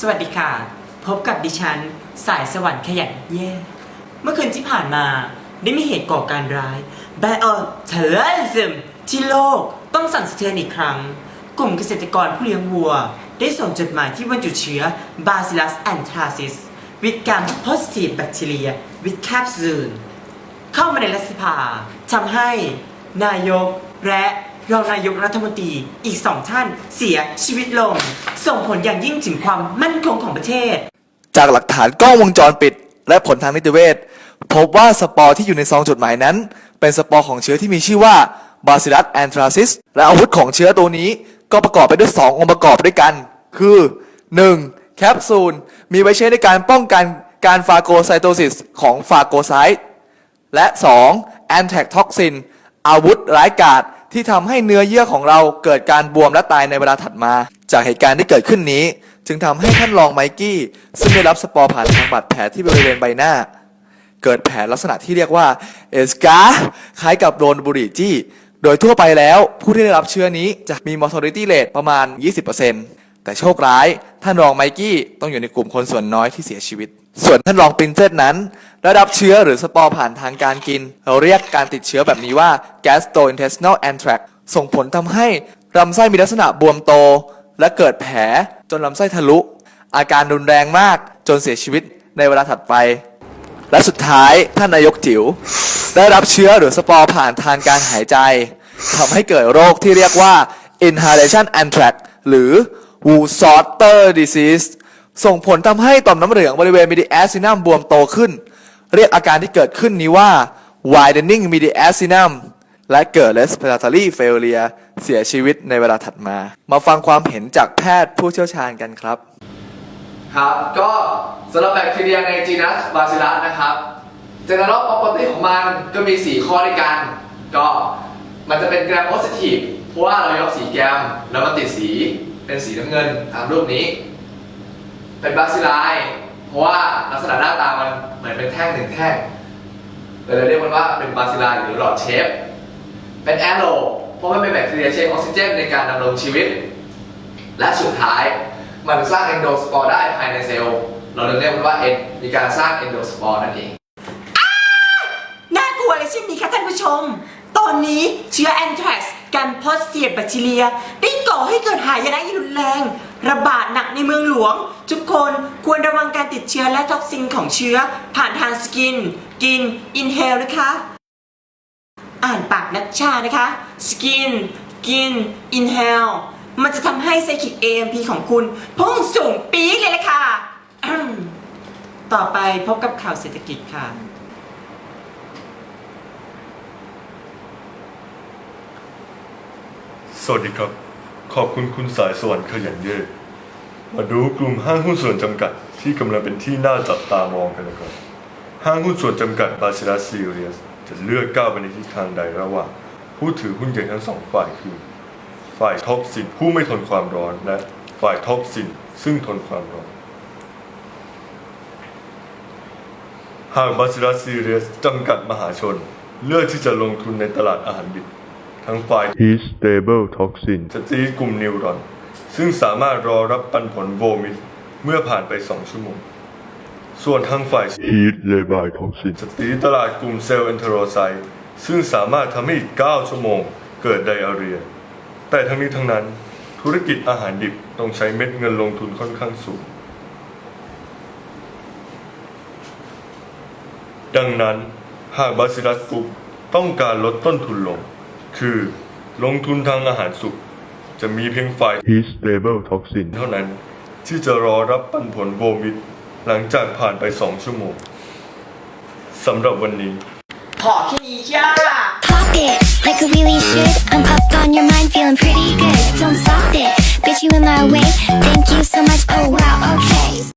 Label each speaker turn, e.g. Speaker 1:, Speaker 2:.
Speaker 1: สวัสดีค่ะ พบกับดิฉัน สายสวรรค์ขยันแย่ เมื่อคืนที่ผ่านมาได้มีเหตุก่อการร้าย Bioterrorism ที่โลกต้องสั่นสะเทือนอีกครั้ง กลุ่มเกษตรกรผู้เลี้ยงวัว ได้ส่งจดหมายที่บรรจุเชื้อ Bacillus anthracis with gram positive bacteria with capsule เข้ามาในรัฐสภาทำให้นายกและ รองนายกรัฐมนตรีอีกสองท่านเสียชีวิตลง ส่งผลอย่างยิ่งถึงความมั่นคงของประเทศ
Speaker 2: จากหลักฐานกล้องวงจรปิด และผลทางนิติเวชพบว่าสปอร์ที่อยู่ในซองจดหมายนั้น เป็นสปอร์ของเชื้อที่มีชื่อว่า Bacillus anthracis และอาวุธของเชื้อตัวนี้ ก็ประกอบไปด้วย 2 องค์ประกอบด้วยกัน คือ 1. แคปซูลมีไว้ใช้ในการป้องกันการฟาโกไซโตซิสของฟาโกไซต์และ 2. anthrax toxin อาวุธร้ายกาจ ที่ทำให้เนื้อเยื่อของเราเกิดการบวมและตายในเวลาถัดมา จากเหตุการณ์ที่เกิดขึ้นนี้ จึงทำให้ท่านรองไมกี้ ซึ่งได้รับสปอร์ผ่านทางบาดแผลที่บริเวณใบหน้า เกิดแผลลักษณะที่เรียกว่าเอสกาคล้ายกับโดนบุหรี่จี้ โดยทั่วไปแล้วผู้ที่ได้รับเชื้อนี้จะมี mortality rate ประมาณ 20%แต่โชคร้ายท่านรองไมกี้ต้องอยู่ในกลุ่มคนส่วนน้อยที่เสียชีวิต ส่วนท่านรองปรินเซสนั้นได้รับเชื้อหรือสปอร์ผ่านทางการกิน เราเรียกการติดเชื้อแบบนี้ว่า gastrointestinal anthrax ส่งผลทำให้ลำไส้มีลักษณะบวมโต และเกิดแผลจนลำไส้ทะลุ อาการรุนแรงมากจนเสียชีวิตในเวลาถัดไป และสุดท้ายท่านนายกจิ๋วได้รับเชื้อหรือสปอร์ผ่านทางการหายใจทำให้เกิดโรคที่เรียกว่า inhalation anthrax หรือ w o s o t t e r disease ส่งผลทำให้ต่อมน้ำเหลืองบริเวณ mediastinum บวมโตขึ้น เรียกอาการที่เกิดขึ้นนี้ว่า widening mediastinum และเกิด respiratory failure เสียชีวิตในเวลาถัดมา มาฟังความเห็นจากแพทย์ผู้เชี่ยวชาญกันครับ
Speaker 3: ครับ ก็สำหรับแบคทีเรียในจีนัสบาซิลัสนะครับ general property ของมันก็มี 4 ข้อด้วยกัน ก็มันจะเป็นแกรมโพสิทีฟเพราะว่าเรายกสีแกรมแล้วมันติดสีเป็นสีน้ำเงินตามรูปนี้ เป็นบาซิลายเพราะว่าลักษณะหน้าตามันเหมือนเป็นแท่งหนึ่งแท่งเลยเรียกมันว่าเป็นบาซิลายหรือหลอดเชฟ เป็นแอโรเพราะมันเป็นแบคทีเรียใช้ออกซิเจนในการดำรงชีวิต และสุดท้ายมันสร้างเอนโดสปอร์ได้ภายในเซลล์ เราเลยเรียกมันว่าเอ็นมีการสร้างเอนโดสปอร์นั่นเอง
Speaker 1: น่ากลัวเลยเช่นนี้ค่ะท่านผู้ชม ตอนนี้เชื้อแอนแทรกซ์กันโพสเซียแบคทีเรียได้ก่อให้เกิดหายนะรุนแรง ระบาดหนักในเมืองหลวง ทุกคนควรระวังการติดเชื้อและท็อกซินของเชื้อ ผ่านทางสกิน กิน อินเฮลนะคะ อ่านปากนัชชานะคะสกิน กิน อินเฮลมันจะทำให้ไซคิก AMP ของคุณพุ่งสูงปี๊ดเลยละค่ะ ต่อไปพบกับข่าวเศรษฐกิจค่ะ
Speaker 4: สวัสดีครับ ขอบคุณคุณสายสวรรค์ขยันเย่มาดูกลุ่มห้างหุ้นส่วนจำกัด ที่กำลังเป็นที่น่าจับตามองกันนะครับห้างหุ้นส่วนจำกัดบาซิลัสซีเรียสจะเลือกก้าวไปในทิศทางใดระหว่างผู้ถือหุ้นใหญ่ทั้งสองฝ่ายคือ ฝ่ายท็อกซินผู้ไม่ทนความร้อนและฝ่ายท็อกซินซึ่งทนความร้อนหากบาซิลัสซีเรียสจำกัดมหาชน เลือกที่จะลงทุนในตลาดอาหารดิบ ทั้งฝ่าย
Speaker 5: Heat stable toxin
Speaker 4: จะตีกลุ่มนิวรอน ซึ่งสามารถรอรับปันผลโวมิตเมื่อผ่านไป 2 ชั่วโมง ส่วนทางฝ่าย
Speaker 5: Heat labile toxin
Speaker 4: จะตีตลาดกลุ่มเซลล์เอนเทโรไซต์ซึ่งสามารถทำให้อีก 9 ชั่วโมงเกิดไดอาเรีย แต่ทั้งนี้ทั้งนั้นธุรกิจอาหารดิบต้องใช้เม็ดเงินลงทุนค่อนข้างสูง ดังนั้นหากบาซิลัสกรุ๊ปต้องการลดต้นทุนลง คือลงทุนทางอาหารสุกจะมีเพียงฝ่าย
Speaker 5: Heat stable toxin
Speaker 4: เท่านั้นที่จะรอรับปันผลโวมิตหลังจากผ่านไปสองชั่วโมงสำหรับวันนี้
Speaker 1: ขอแค่นี้จ้า
Speaker 6: Pop it like I really should. I'm up on your mind, feeling pretty good. Don't stop it, bitch, you in my way. Thank you so much. Oh wow, okay.